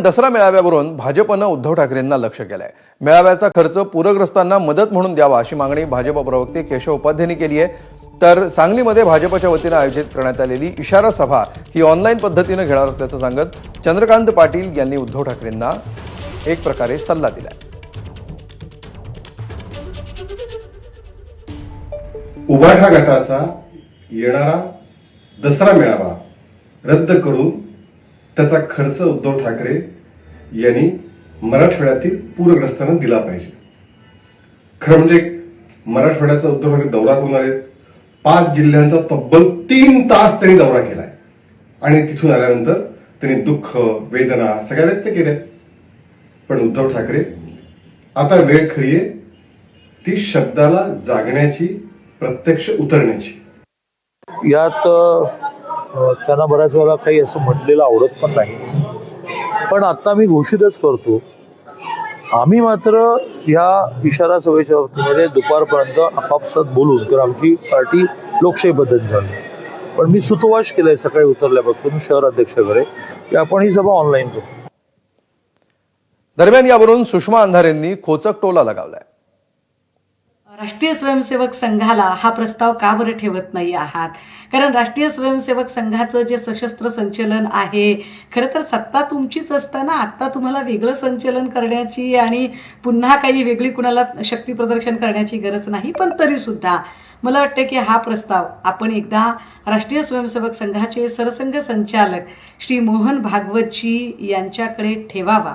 दरम्यान दसरा मेळाव्यावरून भाजपनं उद्धव ठाकरेंना लक्ष केलंय. मेळाव्याचा खर्च पूरग्रस्तांना मदत म्हणून द्यावा अशी मागणी भाजप प्रवक्ते केशव उपाध्यांनी केली आहे. तर सांगलीमध्ये भाजपच्या वतीनं आयोजित करण्यात आलेली इशारा सभा ही ऑनलाईन पद्धतीनं घेणार असल्याचं सांगत चंद्रकांत पाटील यांनी उद्धव ठाकरेंना एक प्रकारे सल्ला दिलाय. उभाठा गटाचा येणारा दसरा मेळावा रद्द करून त्याचा खर्च उद्धव ठाकरे यांनी मराठवाड्यातील पूरग्रस्तांना दिला पाहिजे. खरं म्हणजे मराठवाड्याचा उद्धव ठाकरे दौरा करून आले पाच जिल्ह्यांचा तब्बल तीन तास त्यांनी दौरा केलाय. आणि तिथून आल्यानंतर त्यांनी दुःख वेदना सगळ्या व्यक्त केल्या पण उद्धव ठाकरे आता वेळ खरी आहे ती शब्दाला जागण्याची प्रत्यक्ष उतरण्याची. यात त्यांना बऱ्याच वेळा काही असं म्हटलेलं आवडत पण नाही. पण आता मी घोषितच करतो आम्ही मात्र या इशारा सभेच्या बाबतीमध्ये दुपारपर्यंत आपापसात बोलून तर आमची पार्टी लोकशाही पद्धत झाली. पण मी सुतवास केलाय सकाळी उतरल्यापासून शहर अध्यक्षाकडे की आपण ही सभा ऑनलाईन करू. दरम्यान यावरून सुषमा अंधारेंनी खोचक टोला लगावलाय. राष्ट्रीय स्वयंसेवक संघाला हा प्रस्ताव का बरं ठेवत नाही आहात? कारण राष्ट्रीय स्वयंसेवक संघाचं जे सशस्त्र संचलन आहे खरं तर सत्ता तुमचीच असताना आत्ता तुम्हाला वेगळं संचलन करण्याची आणि पुन्हा काही वेगळी कुणाला शक्ती प्रदर्शन करण्याची गरज नाही पण तरीसुद्धा मला वाटतं की हा प्रस्ताव आपण एकदा राष्ट्रीय स्वयंसेवक संघाचे सरसंघ संचालक श्री मोहन भागवतजी यांच्याकडे ठेवावा.